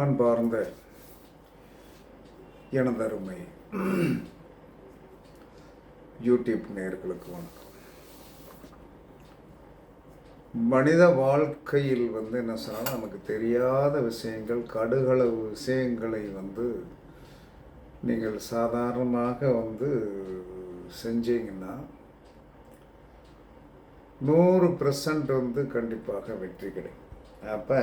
அன்பார்ந்த எனதருமை யூடியூப் நேர்களுக்கு வணக்கம். மனித வாழ்க்கையில் வந்து என்ன சொன்னால் நமக்கு தெரியாத விஷயங்கள் கடுகளவு விஷயங்களை வந்து நீங்கள் சாதாரணமாக வந்து செஞ்சீங்கன்னா நூறு பர்சன்ட் வந்து கண்டிப்பாக வெற்றி கிடைக்கும். அப்போ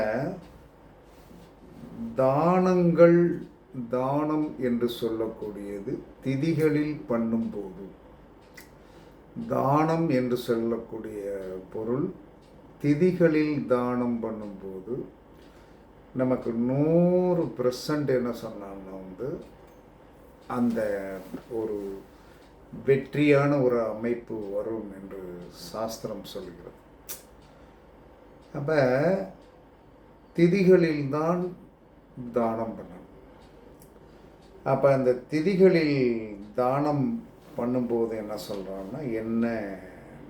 தானங்கள் தானம் என்று சொல்லக்கூடியது திதிகளில் பண்ணும்போது. தானம் என்று சொல்லக்கூடிய பொருள் திதிகளில் தானம் பண்ணும்போது நமக்கு நூறு பெர்சன்ட் என்ன சொன்னாங்கன்னா வந்து அந்த ஒரு வெற்றியான ஒரு அமைப்பு வரும் என்று சாஸ்திரம் சொல்கிறது. அப்போ திதிகளில்தான் தானம் பண்ணணும் அப்போ அந்த திதிகளில் தானம் பண்ணும்போது என்ன சொல்கிறோம்னா என்ன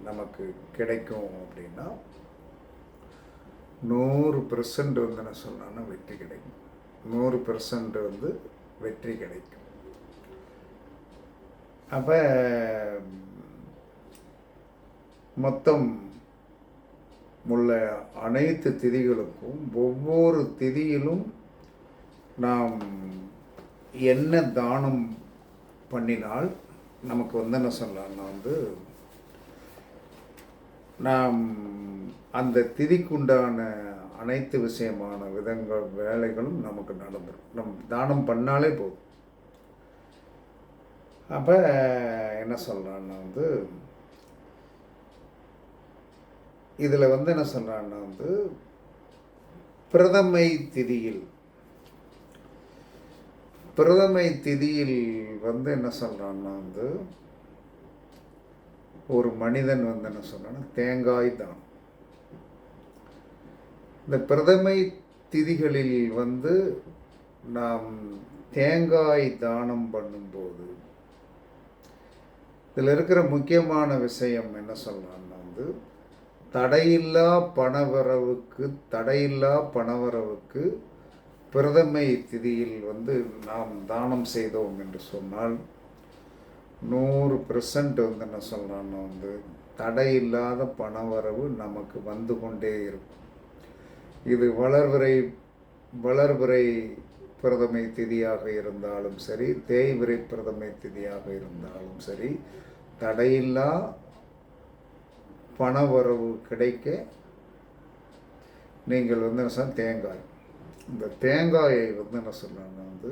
நமக்கு கிடைக்கும் அப்படின்னா நூறு பெர்சன்ட் வந்து என்ன சொல்கிறோன்னா வெற்றி கிடைக்கும். நூறு பெர்சன்ட் வந்து வெற்றி கிடைக்கும். அப்போ மொத்தம் உள்ள அனைத்து திதிகளுக்கும் ஒவ்வொரு திதியிலும் நாம் என்ன தானம் பண்ணினால் நமக்கு வந்து என்ன சொல்லலாம்னா வந்து நாம் அந்த திதிக்குண்டான அனைத்து விஷயமான விதங்கள் வேலைகளும் நமக்கு நடந்துடும் நம் தானம் பண்ணாலே போதும். அப்போ என்ன சொல்கிறான்னா வந்து இதில் வந்து என்ன சொல்கிறான்னா வந்து பிரதமை திதியில் பிரதமை திதியில் வந்து என்ன சொல்கிறான்னா வந்து ஒரு மனிதன் வந்து என்ன சொல்கிறான்னா தேங்காய் தானம். இந்த பிரதமை திதிகளில் வந்து நாம் தேங்காய் தானம் பண்ணும்போது இதில் இருக்கிற முக்கியமான விஷயம் என்ன சொல்கிறான்னா வந்து தடையில்லா பணவரவுக்கு தடையில்லா பணவரவுக்கு பிரதமை திதியில் வந்து நாம் தானம் செய்தோம் என்று சொன்னால் நூறு பெர்சன்ட் வந்து என்ன சொல்கிறான்னா வந்து தடையில்லாத பணவரவு நமக்கு வந்து கொண்டே இருக்கும். இது வளர்விரை வளர்விரை பிரதமை திதியாக இருந்தாலும் சரி தேய்விரை பிரதமை திதியாக இருந்தாலும் சரி தடையில்லா பணவரவு கிடைக்க நீங்கள் வந்து என்ன சொன்ன தேங்காய். இந்த தேங்காயை வந்து என்ன சொன்னாங்க வந்து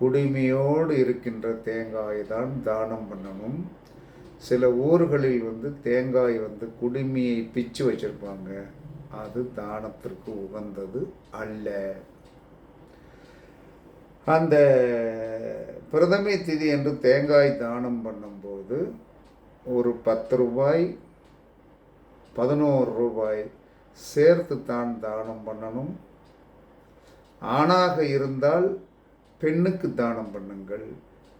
குடுமையோடு இருக்கின்ற தேங்காயை தான் தானம் பண்ணணும். சில ஊர்களில் வந்து தேங்காய் வந்து குடுமியை பிச்சு வச்சிருப்பாங்க. அது தானத்திற்கு உகந்தது அல்ல. அந்த பிரதமை திதி என்று தேங்காய் தானம் பண்ணும்போது ஒரு பத்து ரூபாய் பதினோரு ரூபாய் சேர்த்து தான் தானம் பண்ணணும். ஆணாக இருந்தால் பெண்ணுக்கு தானம் பண்ணுங்கள்.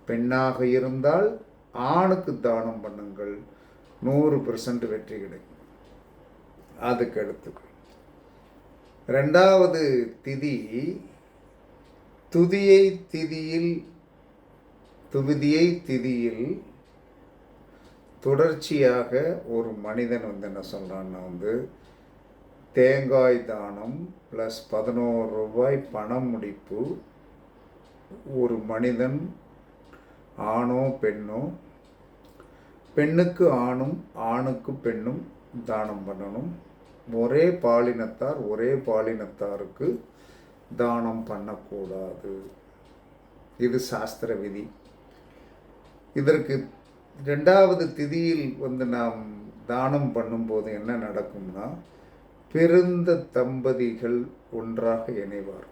பெண்ணாக இருந்தால் ஆணுக்கு தானம் பண்ணுங்கள். நூறு பெர்சன்ட் வெற்றி கிடைக்கும். அதுக்கு அடுத்து. ரெண்டாவது திதி துதியை திதியில் துவிதியை திதியில் தொடர்ச்சியாக ஒரு மனிதன் வந்து என்ன சொல்கிறான்னா வந்து தேங்காய் தானம் ப்ளஸ் பதினோரு ரூபாய் பண முடிப்பு. ஒரு மனிதன் ஆணோ பெண்ணோ? பெண்ணுக்கு ஆணும் ஆணுக்கு பெண்ணும் தானம் பண்ணணும். ஒரே பாலினத்தார் ஒரே பாலினத்தாருக்கு தானம் பண்ணக்கூடாது. இது சாஸ்திர விதி. இதற்கு ரெண்டாவது திதியில் வந்து நாம் தானம் பண்ணும்போது என்ன நடக்கும்னா பிறந்த தம்பதிகள் ஒன்றாக இணைவார்.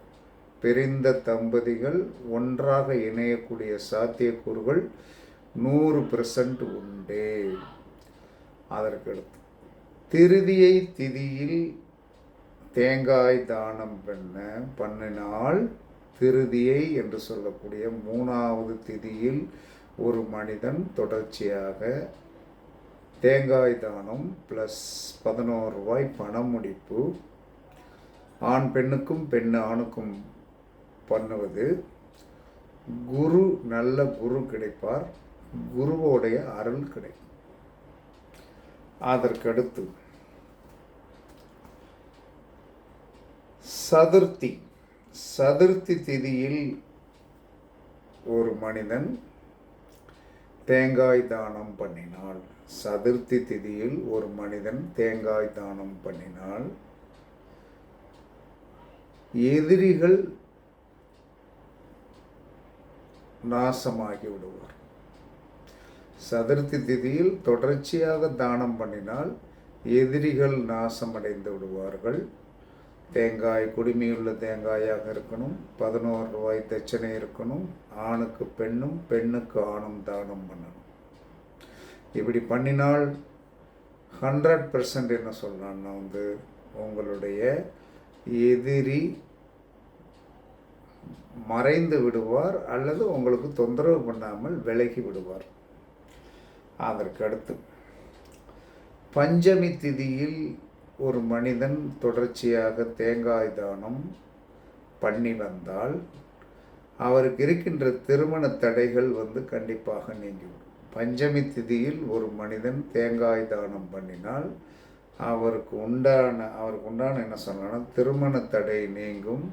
பிரிந்த தம்பதிகள் ஒன்றாக இணையக்கூடிய சாத்தியக்கூறுகள் நூறு பெர்சன்ட் உண்டே. அதற்கடுத்து திருதியை திதியில் தேங்காய் தானம் பண்ண பண்ணினால் திருதியை என்று சொல்லக்கூடிய மூணாவது திதியில் ஒரு மனிதன் தொடர்ச்சியாக தேங்காய் தானம் ப்ளஸ் பதினோரு ரூபாய் பண முடிப்பு. ஆண் பெண்ணுக்கும் பெண் ஆணுக்கும் பண்ணுவது. குரு நல்ல குரு கிடைப்பார். குருவோடைய அருள் கிடைக்கும். அதற்கடுத்து சதுர்த்தி. சதுர்த்தி திதியில் ஒரு மனிதன் தேங்காய் தானம் பண்ணினாள் சதுர்த்தி திதியில் ஒரு மனிதன் தேங்காய் தானம் பண்ணினால். எதிரிகள் நாசமாகி விடுவார். சதுர்த்தி திதியில் தொடர்ச்சியாக தானம் பண்ணினால் எதிரிகள் நாசமடைந்து விடுவார்கள். தேங்காய் குடுமியுள்ள தேங்காயாக இருக்கணும். பதினோரு ரூபாய் தச்சனை இருக்கணும். ஆணுக்கு பெண்ணும் பெண்ணுக்கு ஆணும் தானம் பண்ணணும். இப்படி பண்ணினால் ஹண்ட்ரட் பர்சன்ட் என்ன சொல்லலாம்னா வந்து உங்களுடைய எதிரி மறைந்து விடுவார் அல்லது உங்களுக்கு தொந்தரவு பண்ணாமல் விலகி விடுவார். அதற்கு அடுத்து பஞ்சமி திதியில் ஒரு மனிதன் தொடர்ச்சியாக தேங்காய் தானம் பண்ணி வந்தால் அவருக்கு இருக்கின்ற திருமண தடைகள் வந்து கண்டிப்பாக நீங்கிவிடும். பஞ்சமி திதியில் ஒரு மனிதன் தேங்காய் தானம் பண்ணினால் அவருக்கு உண்டான அவருக்கு உண்டான என்ன சொல்லலாம் திருமண தடை நீங்கும்.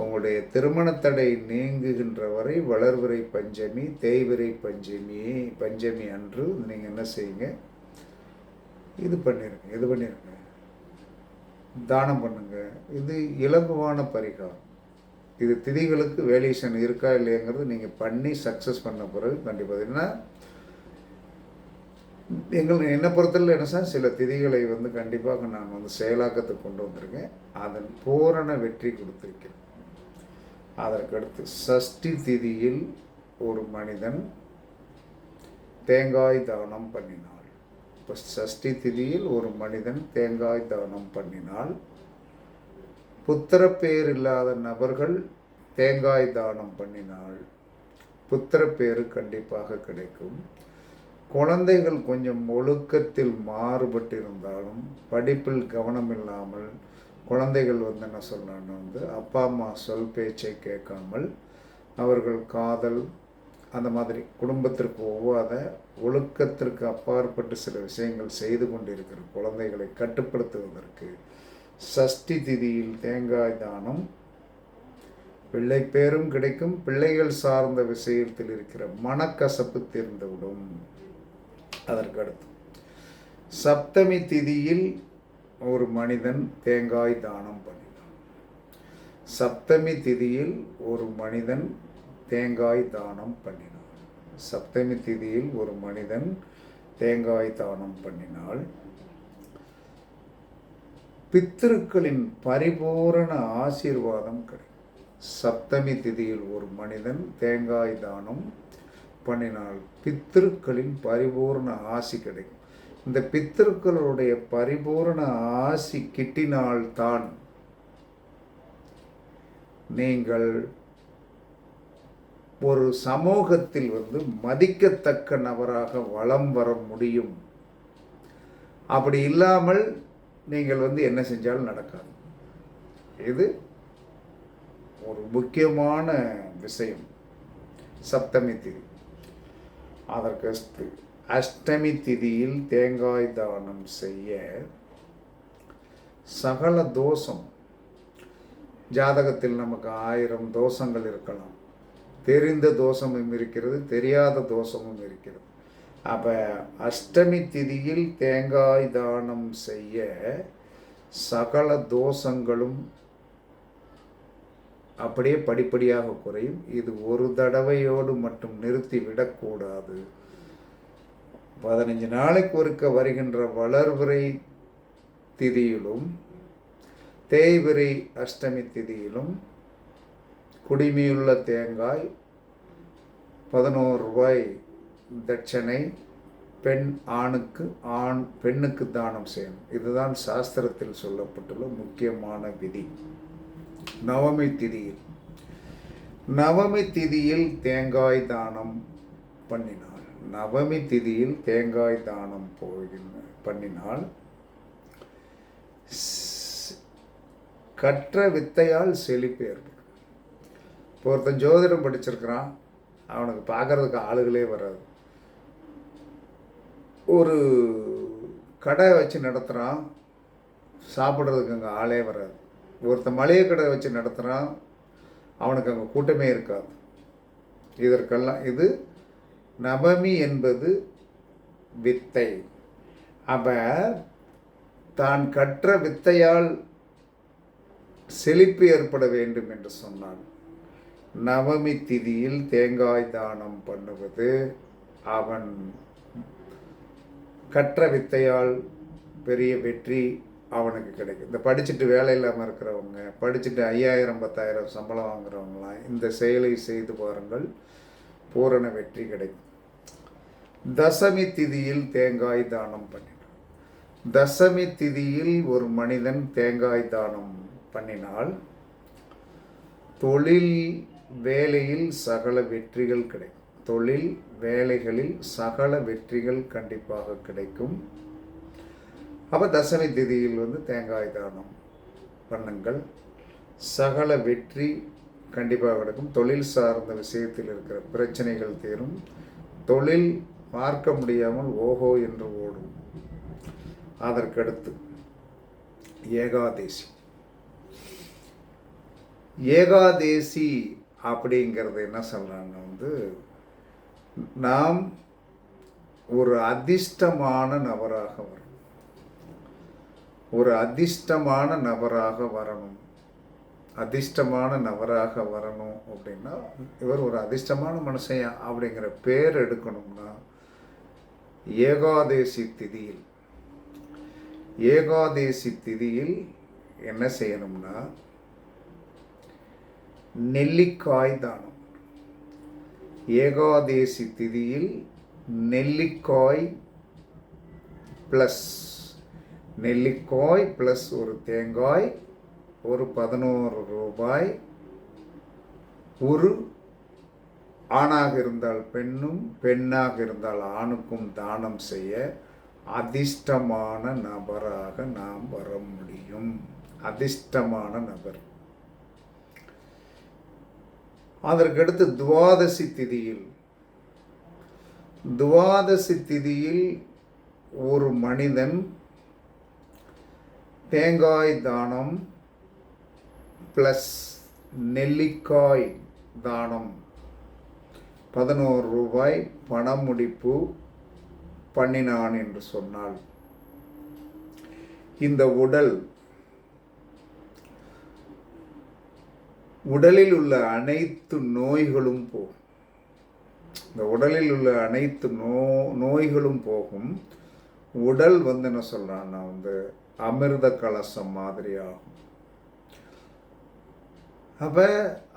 உங்களுடைய திருமண தடை நீங்குகின்ற வரை வளர்விரை பஞ்சமி தேய்விரை பஞ்சமி பஞ்சமி அன்று நீங்கள் என்ன செய்யுங்க? இது பண்ணிருங்க இது பண்ணிருங்க. தானம் பண்ணுங்க. இது இலகுவான பரிகாரம். இது திதிகளுக்கு வேலியேஷன் இருக்கா இல்லையாங்கிறது நீங்கள் பண்ணி சக்ஸஸ் பண்ண பிறகு கண்டிப்பாக என்ன எங்கள் என்னை பொறுத்தல என்ன சார் சில திதிகளை வந்து கண்டிப்பாக நான் வந்து செயலாக்கத்துக்கு கொண்டு வந்திருக்கேன். அதன் பூரண வெற்றி கொடுத்துருக்கேன் அதற்கடுத்து சஷ்டி திதியில் ஒரு மனிதன் தேங்காய் தானம் பண்ணினான். இப்போ சஷ்டி திதியில் ஒரு மனிதன் தேங்காய் தானம் பண்ணினால் புத்திரப்பேர் இல்லாத நபர்கள் தேங்காய் தானம் பண்ணினால் புத்திரப்பேறு கண்டிப்பாக கிடைக்கும். குழந்தைகள் கொஞ்சம் ஒழுக்கத்தில் மாறுபட்டு இருந்தாலும் படிப்பில் கவனம் இல்லாமல் குழந்தைகள் வந்து என்ன சொல்லணும்னு வந்து அப்பா அம்மா சொல் பேச்சை கேட்காமல் அவர்கள் காதல் அந்த மாதிரி குடும்பத்திற்கு ஒவ்வாத ஒழுக்கத்திற்கு அப்பாற்பட்டு சில விஷயங்கள் செய்து கொண்டிருக்கிற குழந்தைகளை கட்டுப்படுத்துவதற்கு சஷ்டி திதியில் தேங்காய் தானம் பிள்ளை பேரும் கிடைக்கும். பிள்ளைகள் சார்ந்த விஷயத்தில் இருக்கிற மனக்கசப்பு தீர்ந்துவிடும். அதற்கு அடுத்து சப்தமி திதியில் ஒரு மனிதன் தேங்காய் தானம் பண்ணினான். சப்தமி திதியில் ஒரு மனிதன் தேங்காய் தானம் பண்ணினான். சப்தமி திதியில் ஒரு மனிதன் தேங்காய் தானம் பண்ணினால் பித்திருக்களின் பரிபூரண ஆசீர்வாதம் கிடைக்கும். சப்தமி திதியில் ஒரு மனிதன் தேங்காய் தானம் பண்ணினால் பித்திருக்களின் பரிபூர்ண ஆசி கிடைக்கும். இந்த பித்திருக்களுடைய பரிபூர்ண ஆசி கிட்டினால்தான் நீங்கள் ஒரு சமூகத்தில் வந்து மதிக்கத்தக்க நபராக வளம் வர முடியும். அப்படி இல்லாமல் நீங்கள் வந்து என்ன செஞ்சாலும் நடக்காது. இது ஒரு முக்கியமான விஷயம். சப்தமி திதி. அதற்கு அஷ்டமி திதியில் தேங்காய் தானம் செய்ய சகல தோஷம். ஜாதகத்தில் நமக்கு ஆயிரம் தோஷங்கள் இருக்கலாம். தெரிந்த தோஷமும் இருக்கிறது தெரியாத தோஷமும் இருக்கிறது. அப்போ அஷ்டமி திதியில் தேங்காய் தானம் செய்ய சகல தோஷங்களும் அப்படியே படிப்படியாக குறையும். இது ஒரு தடவையோடு மட்டும் நிறுத்தி விடக்கூடாது பதினஞ்சு நாளைக்கு ஒருக்க வருகின்ற வளர்விரை திதியிலும் தேய்விரை அஷ்டமி திதியிலும் குடிமையுள்ள தேங்காய் பதினோரு ரூபாய். தட்சணை. பெண் ஆணுக்கு ஆண் பெண்ணுக்கு தானம் செய்யணும். இதுதான் சாஸ்திரத்தில் சொல்லப்பட்டுள்ள முக்கியமான விதி. நவமி திதியில். நவமி திதியில் தேங்காய் தானம் பண்ணினாள். நவமி திதியில் தேங்காய் தானம் போகின்ற பண்ணினால் கற்ற வித்தையால் செழிப்பு ஏற்படும். இப்போ ஒருத்தன் ஜோதிடம் படிச்சிருக்கிறான் அவனுக்கு பார்க்கறதுக்கு ஆளுகளே வராது. ஒரு கடை வச்சு நடத்துகிறான் சாப்பிட்றதுக்கு அங்கே ஆளே வராது. ஒருத்தன் மளிகை கடை வச்சு நடத்துகிறான் அவனுக்கு அங்கே கூட்டமே இருக்காது. இதற்கெல்லாம் இது நவமி என்பது வித்தை. அப்போ தான் கற்ற வித்தையால் செழிப்பு ஏற்பட வேண்டும் என்று சொன்னான். நவமி திதியில் தேங்காய் தானம் பண்ணுவது அவன் கற்ற வித்தையால் பெரிய வெற்றி அவனுக்கு கிடைக்கும். இந்த படிச்சுட்டு வேலை இல்லாமல் இருக்கிறவங்க படிச்சுட்டு ஐயாயிரம் பத்தாயிரம் சம்பளம் வாங்குறவங்களாம் இந்த செயலை செய்து பாருங்கள் பூரண வெற்றி கிடைக்கும். தசமி திதியில் தேங்காய் தானம் பண்ணினான். தசமி திதியில் ஒரு மனிதன் தேங்காய் தானம் பண்ணினால் தொழில் வேலையில் சகல வெற்றிகள் கிடைக்கும். தொழில் வேலைகளில் சகல வெற்றிகள் கண்டிப்பாக கிடைக்கும். அப்போ தசமி திதியில் வந்து தேங்காய் தானம் பண்ணுங்கள். சகல வெற்றி கண்டிப்பாக கிடைக்கும். தொழில் சார்ந்த விஷயத்தில் இருக்கிற பிரச்சனைகள் தீரும். தொழில் பார்க்க முடியாமல் ஓஹோ என்று ஓடும். அதற்கடுத்து ஏகாதேசி. ஏகாதேசி அப்படிங்கிறது என்ன சொல்கிறாங்க வந்து நாம் ஒரு அதிர்ஷ்டமான நபராக வரணும் ஒரு அதிர்ஷ்டமான நபராக வரணும். அதிர்ஷ்டமான நபராக வரணும் அப்படின்னா இவர் ஒரு அதிர்ஷ்டமான மனுஷன் அப்படிங்கிற பேர் எடுக்கணும்னா ஏகாதேசி திதியில் ஏகாதேசி திதியில் என்ன செய்யணும்னா நெல்லிக்காய் தானம். ஏகாதேசி திதியில் நெல்லிக்காய் ப்ளஸ் நெல்லிக்காய் ப்ளஸ் ஒரு தேங்காய் ஒரு பதினோரு ரூபாய். ஒரு ஆணாக இருந்தால் பெண்ணும் பெண்ணாக இருந்தால் ஆணுக்கும் தானம் செய்ய அதிர்ஷ்டமான நபராக நாம் வர முடியும். அதிர்ஷ்டமான நபர். அதற்கடுத்து துவாதசி திதியில். துவாதசி திதியில் ஒரு மனிதன் தேங்காய் தானம் ப்ளஸ் நெல்லிக்காய் தானம். பதினோரு ரூபாய் பணமுடிப்பு பண்ணினான் என்று சொன்னால் இந்த உடல் உடலில் உள்ள அனைத்து நோய்களும் போகும். இந்த உடலில் உள்ள அனைத்து நோ நோய்களும் போகும். உடல் வந்து என்ன சொல்கிறான்னா வந்து அமிர்த கலசம் மாதிரி ஆகும் அப்போ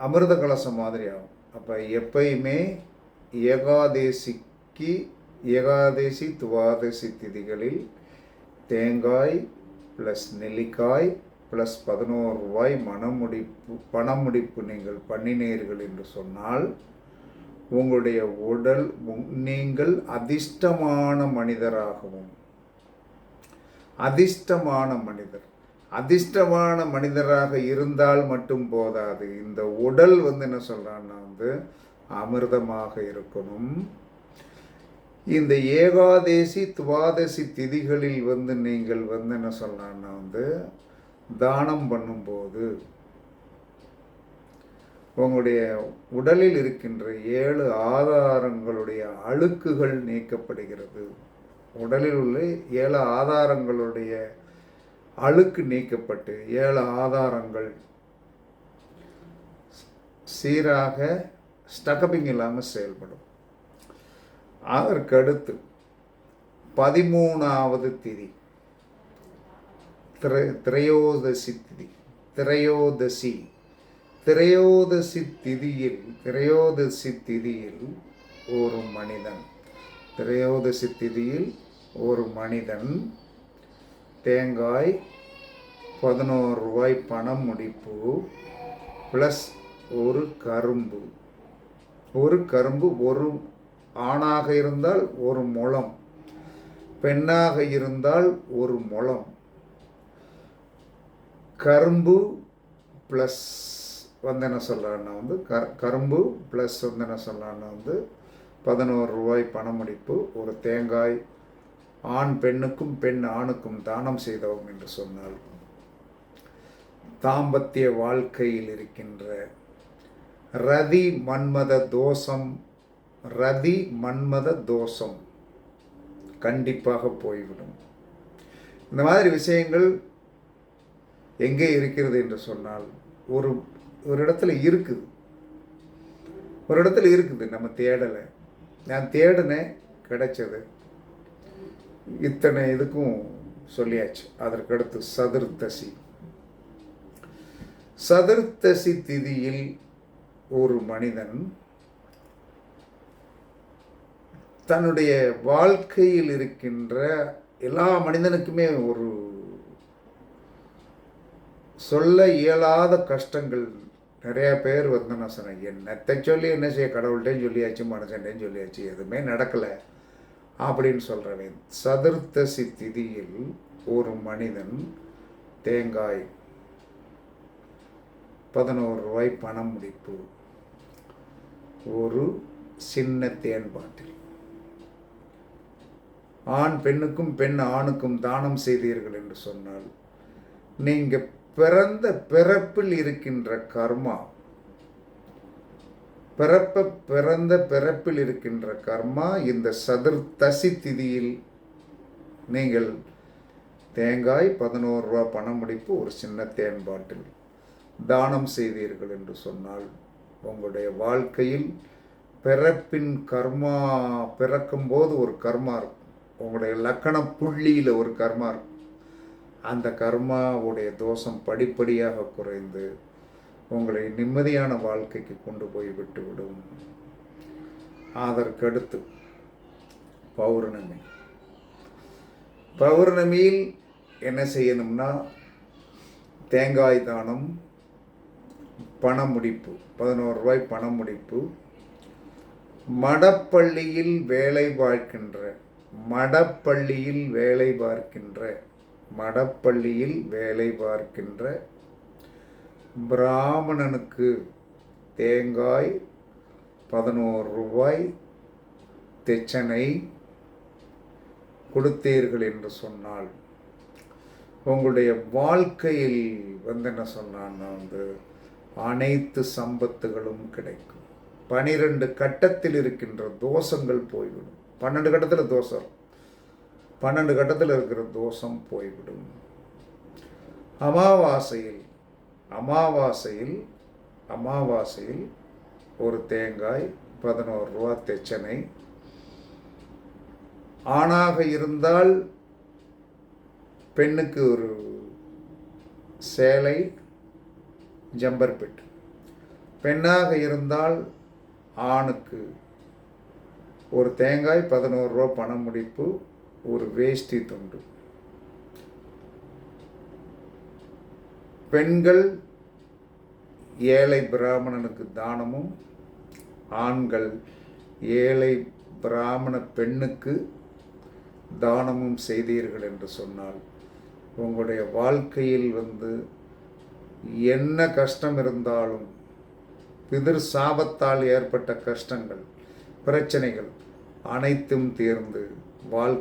அமிர்த கலசம் மாதிரி ஆகும் அப்போ எப்பயுமே ஏகாதேசிக்கு ஏகாதேசி துவாதசி திதிகளில் தேங்காய் ப்ளஸ் நெல்லிக்காய் ப்ளஸ் பதினோரு ரூபாய் மனமுடிப்பு பணமுடிப்பு நீங்கள் பண்ணினீர்கள் என்று சொன்னால் உங்களுடைய உடல் நீங்கள் அதிர்ஷ்டமான மனிதராகவும் அதிர்ஷ்டமான மனிதர் அதிர்ஷ்டமான மனிதராக இருந்தால் மட்டும் போதாது. இந்த உடல் வந்து என்ன சொல்கிறான்னா வந்து அமிர்தமாக இருக்கணும். இந்த ஏகாதேசி துவாதசி திதிகளில் வந்து நீங்கள் வந்து என்ன சொல்கிறான்னா வந்து தானம் பண்ணும்போது உங்களுடைய உடலில் இருக்கின்ற ஏழு ஆதாரங்களுடைய அழுக்குகள் நீக்கப்படுகிறது. உடலில் உள்ள ஏழு ஆதாரங்களுடைய அழுக்கு நீக்கப்பட்டு ஏழு ஆதாரங்கள் சீராக ஸ்டக்கப்பிங் இல்லாமல் செயல்படும். அதற்கடுத்து பதிமூணாவது திதி. திரை திரையோதசி திதி திரையோதசி திரையோதசி திதியில் திரையோதசி திதியில் ஒரு மனிதன் திரையோதசி திதியில் ஒரு மனிதன் தேங்காய் பதினோரு ரூபாய் பணம் முடிப்பு ப்ளஸ் ஒரு கரும்பு. ஒரு கரும்பு ஒரு ஆணாக இருந்தால் ஒரு முளம் பெண்ணாக இருந்தால் ஒரு முளம் கரும்பு ப்ளஸ் வந்து என்ன சொல்கிறான்னா வந்து க கரும்பு ப்ளஸ் வந்து என்ன சொல்கிறான்னா வந்து பதினோரு ரூபாய் பணமடிப்பு ஒரு தேங்காய் ஆண் பெண்ணுக்கும் பெண் ஆணுக்கும் தானம் செய்தோம் என்று சொன்னால் தாம்பத்திய வாழ்க்கையில் இருக்கின்ற ரதி மன்மத தோஷம் ரதி மன்மத தோஷம் கண்டிப்பாக போய்விடும். இந்த மாதிரி விஷயங்கள் எங்கே இருக்கிறது என்று சொன்னால் ஒரு ஒரு இடத்துல இருக்குது. ஒரு இடத்துல இருக்குது நம்ம தேடலை. நான் தேடினேன் கிடைச்சது. இத்தனை இதுக்கும் சொல்லியாச்சு. அதற்கடுத்து சதுர்த்தசி சதுர்த்தசி திதியில் ஒரு மனிதன் தன்னுடைய வாழ்க்கையில் இருக்கின்ற எல்லா மனிதனுக்குமே ஒரு சொல்ல இயலாத கஷ்டங்கள். நிறைய பேர் வந்து நான் சொன்னேன் என்னத்தை சொல்லி என்ன செய்ய? கடவுள்கிட்டையும் சொல்லியாச்சு மனுஷன்டையும் சொல்லியாச்சு எதுவுமே நடக்கலை. அப்படின்னு சொல்கிறவன் சதுர்த்தசி திதியில் ஒரு மனிதன் தேங்காய் பதினோரு ரூபாய் பணம் முடிப்பு ஒரு சின்ன தேன் பாட்டில். ஆண் பெண்ணுக்கும் பெண் ஆணுக்கும் தானம் செய்தீர்கள் என்று சொன்னால் நீங்கள் பிறந்த பிறப்பில் இருக்கின்ற கர்மா. பிறப்ப பிறந்த பிறப்பில் இருக்கின்ற கர்மா இந்த சதுர்த்தசி திதியில் நீங்கள் தேங்காய் பதினோரு ரூபா பண முடிப்பு ஒரு சின்ன தேன் பாட்டில் தானம் செய்தீர்கள் என்று சொன்னால் உங்களுடைய வாழ்க்கையில் பிறப்பின் கர்மா பிறக்கும்போது ஒரு கர்மா இருக்கும். உங்களுடைய லக்கண புள்ளியில் ஒரு கர்மா இருக்கும். அந்த கர்மாவுடைய தோஷம் படிப்படியாக குறைந்து உங்களை நிம்மதியான வாழ்க்கைக்கு கொண்டு போய் விட்டுவிடும். அதற்கடுத்து பௌர்ணமி. பௌர்ணமியில் என்ன செய்யணும்னா தேங்காய் தானம் பண முடிப்பு பதினோரு ரூபாய் பண முடிப்பு. மடப்பள்ளியில் வேலை பார்க்கின்ற மடப்பள்ளியில் வேலை பார்க்கின்ற மடப்பள்ளியில் வேலை பார்க்கின்ற பிராமணனுக்கு தேங்காய் பதினோரு ரூபாய் தெச்சனை கொடுத்தீர்கள் என்று சொன்னால் உங்களுடைய வாழ்க்கையில் வந்து என்ன சொன்னான்னா வந்து அனைத்து சம்பத்துகளும் கிடைக்கும். பனிரெண்டு கட்டத்தில் இருக்கின்ற தோஷங்கள் போய்விடும். பன்னெண்டு கட்டத்தில் தோஷம். பன்னெண்டு கட்டத்தில் இருக்கிற தோஷம் போய்விடும். அமாவாசையில் அமாவாசையில் அமாவாசையில் ஒரு தேங்காய் பதினோரு ரூபா தெச்சனை. ஆணாக இருந்தால் பெண்ணுக்கு ஒரு சேலை ஜம்பர் பெட் பெண்ணாக இருந்தால் ஆணுக்கு ஒரு தேங்காய் பதினோரு ரூபா பணம் முடிப்பு ஒரு வேஷ்டி துண்டு. பெண்கள் ஏழை பிராமணனுக்கு தானமும் ஆண்கள் ஏழை பிராமண பெண்ணுக்கு தானமும் செய்தீர்கள் என்று சொன்னால் உங்களுடைய வாழ்க்கையில் வந்து என்ன கஷ்டம் இருந்தாலும் பிதிர் சாபத்தால் ஏற்பட்ட கஷ்டங்கள் பிரச்சனைகள் அனைத்தும் தீர்ந்து வாழ்